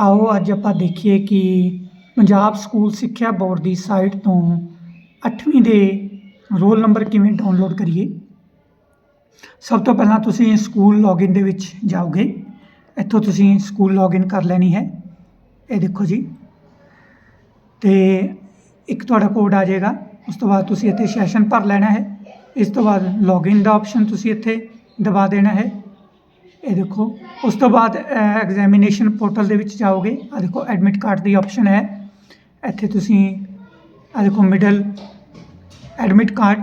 ਆਓ ਅੱਜ ਆਪਾਂ ਦੇਖੀਏ ਕਿ ਪੰਜਾਬ ਸਕੂਲ ਸਿੱਖਿਆ ਬੋਰਡ ਦੀ ਸਾਈਟ ਤੋਂ 8ਵੀਂ ਦੇ ਰੋਲ ਨੰਬਰ ਕਿਵੇਂ ਡਾਊਨਲੋਡ ਕਰੀਏ? ਸਭ ਤੋਂ ਪਹਿਲਾਂ ਤੁਸੀਂ ਸਕੂਲ ਲੌਗਇਨ ਦੇ ਵਿੱਚ ਜਾਓਗੇ। ਇੱਥੋਂ ਤੁਸੀਂ ਸਕੂਲ ਲੌਗਇਨ ਕਰ ਲੈਣੀ ਹੈ। ਇਹ ਦੇਖੋ ਜੀ। ਤੇ ਇੱਕ ਤੁਹਾਡਾ ਕੋਡ ਆ ਜਾਏਗਾ। ਉਸ ਤੋਂ ਬਾਅਦ ਤੁਸੀਂ ਇੱਥੇ ਸੈਸ਼ਨ ਭਰ ਲੈਣਾ ਹੈ। ਇਸ ਤੋਂ ਬਾਅਦ ਲੌਗਇਨ ਦਾ ਆਪਸ਼ਨ ਤੁਸੀਂ ਇੱਥੇ ਦਬਾ ਦੇਣਾ ਹੈ। ਇਹ ਦੇਖੋ, ਉਸ ਤੋਂ ਬਾਅਦ ਐਗਜ਼ਾਮੀਨੇਸ਼ਨ ਪੋਰਟਲ ਦੇ ਵਿੱਚ ਜਾਓਗੇ। ਆ ਦੇਖੋ ਐਡਮਿਟ ਕਾਰਡ ਦੀ ਆਪਸ਼ਨ ਹੈ। ਇੱਥੇ ਤੁਸੀਂ ਆ ਦੇਖੋ ਮਿਡਲ ਐਡਮਿਟ ਕਾਰਡ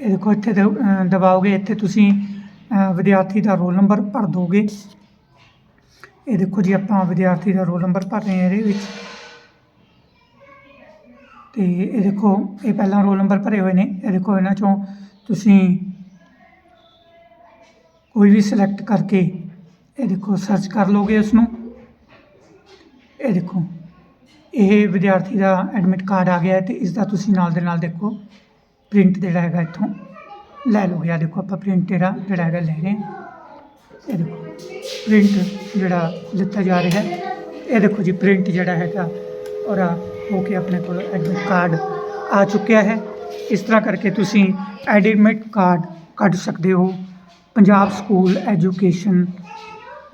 ਇਹ ਦੇਖੋ, ਇੱਥੇ ਦਬਾਓਗੇ। ਇੱਥੇ ਤੁਸੀਂ ਵਿਦਿਆਰਥੀ ਦਾ ਰੋਲ ਨੰਬਰ ਭਰ ਦੋਗੇ। ਇਹ ਦੇਖੋ ਜੀ, ਆਪਾਂ ਵਿਦਿਆਰਥੀ ਦਾ ਰੋਲ ਨੰਬਰ ਭਰ ਰਹੇ ਹਾਂ ਇਹਦੇ ਵਿੱਚ। ਤੇ ਇਹ ਦੇਖੋ, ਇਹ ਪਹਿਲਾਂ ਰੋਲ ਨੰਬਰ ਭਰੇ ਹੋਏ ਨੇ। ਇਹ ਦੇਖੋ, ਇਹਨਾਂ ਚੋਂ ਤੁਸੀਂ ਕੋਈ ਵੀ ਸਿਲੈਕਟ ਕਰਕੇ ਇਹ ਦੇਖੋ ਸਰਚ ਕਰ ਲੋਗੇ ਉਸ ਨੂੰ ਇਹ ਦੇਖੋ, ਇਹ ਵਿਦਿਆਰਥੀ ਦਾ ਐਡਮਿਟ ਕਾਰਡ ਆ ਗਿਆ ਹੈ ਤੇ ਇਸ ਦਾ ਤੁਸੀਂ ਨਾਲ ਦੇ ਨਾਲ ਦੇਖੋ ਪ੍ਰਿੰਟ ਜਿਹੜਾ ਹੈਗਾ ਇੱਥੋਂ ਲੈ ਲੋਗੇ ਆ ਦੇਖੋ ਆਪਾਂ ਪ੍ਰਿੰਟ ਇਹਦਾ ਜਿਹੜਾ ਹੈਗਾ ਲੈ ਰਹੇ ਹਾਂ। ਇਹ ਦੇਖੋ ਪ੍ਰਿੰਟ ਜਿਹੜਾ ਲਿੱਤਾ ਜਾ ਰਿਹਾ ਹੈ। ਇਹ ਦੇਖੋ ਜੀ ਪ੍ਰਿੰਟ ਜਿਹੜਾ ਹੈਗਾ ਔਰ ਆ ਹੋ ਕੇ ਆਪਣੇ ਕੋਲ ਐਡਮਿਟ ਕਾਰਡ ਆ ਚੁੱਕਿਆ ਹੈ। ਇਸ ਤਰ੍ਹਾਂ ਕਰਕੇ ਤੁਸੀਂ ਐਡਮਿਟ ਕਾਰਡ ਕੱਢ ਸਕਦੇ ਹੋ। ਪੰਜਾਬ ਸਕੂਲ ਐਜੂਕੇਸ਼ਨ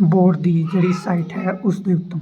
ਬੋਰਡ ਦੀ ਜਿਹੜੀ ਸਾਈਟ ਹੈ ਉਸ ਦੇ ਉੱਤੋਂ।